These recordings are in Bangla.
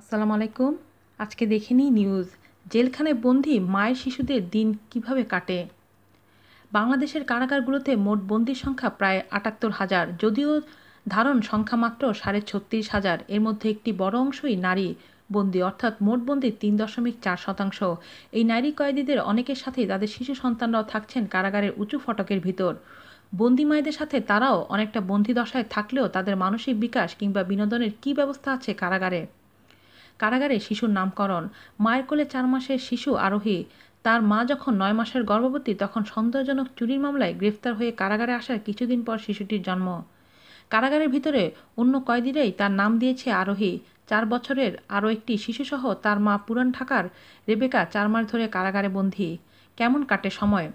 আসসালামু আলাইকুম। আজকে দেখে নিই নিউজ জেলখানায় বন্দি মায়ের শিশুদের দিন কীভাবে কাটে? বাংলাদেশের কারাগারগুলোতে মোট বন্দির সংখ্যা প্রায় আটাত্তর হাজার, যদিও ধারণ সংখ্যা মাত্র সাড়ে ছত্রিশ হাজার। এর মধ্যে একটি বড় অংশই নারী বন্দি, অর্থাৎ মোট বন্দির তিন দশমিক চার শতাংশ। এই নারী কয়েদিদের অনেকের সাথেই তাদের শিশু সন্তানরাও থাকছেন কারাগারের উঁচু ফটকের ভিতর। বন্দি মায়েদের সাথে তারাও অনেকটা বন্দি দশায় থাকলেও তাদের মানসিক বিকাশ কিংবা বিনোদনের কী ব্যবস্থা আছে কারাগারে? কারাগারে শিশুর নামকরণ। মায়ের কোলে চার মাসের শিশু আরোহী। তার মা যখন নয় মাসের গর্ভবতী, তখন সন্দেহজনক চুরির মামলায় গ্রেফতার হয়ে কারাগারে আসার কিছুদিন পর শিশুটির জন্ম। কারাগারের ভিতরে অন্য কয়েদিরাই তার নাম দিয়েছে আরোহী। চার বছরের আরও একটি শিশুসহ তার মা পুরান ঢাকার রেবেকা চার মাস ধরে কারাগারে বন্দী। কেমন কাটে সময়?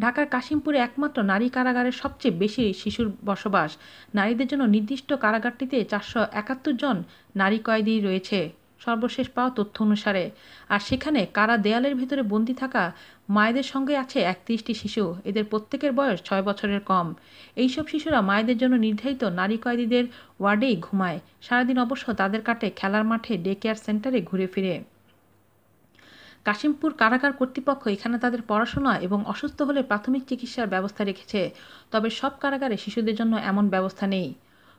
ঢাকার কাশিমপুরে একমাত্র নারী কারাগারের সবচেয়ে বেশি শিশুর বসবাস। নারীদের জন্য নির্দিষ্ট কারাগারটিতে চারশো একাত্তর জন নারী কয়েদি রয়েছে। সর্বশেষ পাওয়া তথ্য অনুসারে। আর সেখানে কারা দেয়ালের ভিতরে বন্দি থাকা মায়েদের সঙ্গে আছে একত্রিশটি শিশু। এদের প্রত্যেকের বয়স ছয় বছরের কম। এইসব শিশুরা মায়েদের জন্য নির্ধারিত নারী কয়েদিদের ওয়ার্ডেই ঘুমায়। সারাদিন অবশ্য তাদের কাটে খেলার মাঠে, ডে কেয়ার সেন্টারে ঘুরে ফিরে। কাশিমপুর কারাগার কর্তৃপক্ষ এখানে তাদের পড়াশোনা এবং অসুস্থ হলে প্রাথমিক চিকিৎসার ব্যবস্থা রেখেছে। তবে সব কারাগারে শিশুদের জন্য এমন ব্যবস্থা নেই।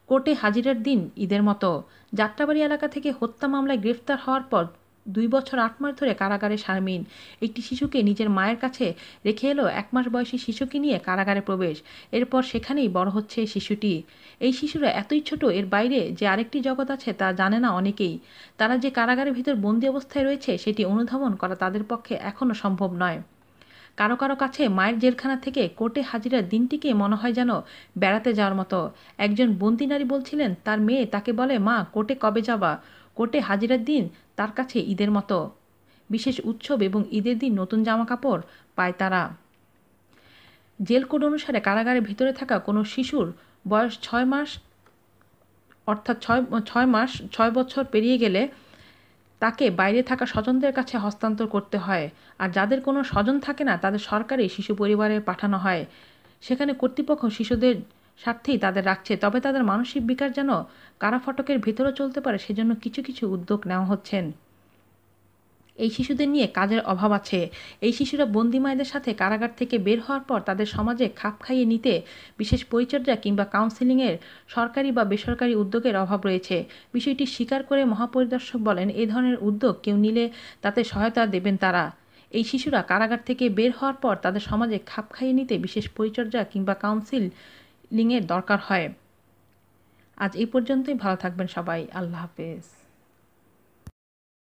কোর্টে হাজিরার দিন ঈদের মতো। যাত্রাবাড়ি এলাকা থেকে হত্যা মামলায় গ্রেফতার হওয়ার পর দুই বছর আট মাস ধরে কারাগারে শারমিন। একটি শিশুকে নিজের মায়ের কাছে রেখে এলো এক মাস বয়সী শিশুকে নিয়ে কারাগারে প্রবেশ। এরপর সেখানেই বড় হচ্ছে শিশুটি। এই শিশুরা এতই ছোট, এর বাইরে যে আরেকটি জগৎ আছে তা জানে না অনেকেই। তারা যে কারাগারের ভিতর বন্দি অবস্থায় রয়েছে, সেটি অনুধাবন করা তাদের পক্ষে এখনও সম্ভব নয়। কারও কারও কাছে মায়ের জেলখানা থেকে কোর্টে হাজিরার দিনটিকে মনে হয় যেন বেড়াতে যাওয়ার মতো। একজন বন্দি নারী বলছিলেন, তার মেয়ে তাকে বলে, মা, কোর্টে কবে যাবা? কোর্টে হাজিরার দিন তার কাছে ঈদের মতো। বিশেষ উৎসব এবং ঈদের দিন নতুন জামা কাপড় পায় তারা। জেল কোড অনুসারে কারাগারের ভিতরে থাকা কোনো শিশুর বয়স ছয় মাস অর্থাৎ ছয় ছয় মাস, ছয় বছর পেরিয়ে গেলে তাকে বাইরে থাকা স্বজনদের কাছে হস্তান্তর করতে হয়। আর যাদের কোনো স্বজন থাকে না, তাদের সরকারি শিশু পরিবারে পাঠানো হয়। সেখানে কর্তৃপক্ষ শিশুদের স্বার্থেই তাদের রাখছে। তবে তাদের মানসিক বিকাশ যেন কারা ফটকের ভেতরে চলতে পারে, সেজন্য কিছু কিছু উদ্যোগ নেওয়া হচ্ছেন। এই শিশুদের নিয়ে কাজের অভাব আছে। এই শিশুরা বন্দি মায়েদের সাথে কারাগার থেকে বের হওয়ার পর তাদের সমাজে খাপ খাইয়ে নিতে বিশেষ পরিচর্যা কিংবা কাউন্সিলিংয়ের সরকারি বা বেসরকারি উদ্যোগের অভাব রয়েছে। বিষয়টি স্বীকার করে মহাপরিদর্শক বলেন এই ধরনের উদ্যোগ কেউ নিলে তাতে সহায়তা দেবেন তারা। এই শিশুরা কারাগার থেকে বের হওয়ার পর তাদের সমাজে খাপ খাইয়ে নিতে বিশেষ পরিচর্যা কিংবা কাউন্সিলিংয়ের দরকার হয়। আজ এই পর্যন্তই, ভালো থাকবেন সবাই। আল্লাহ হাফেজ।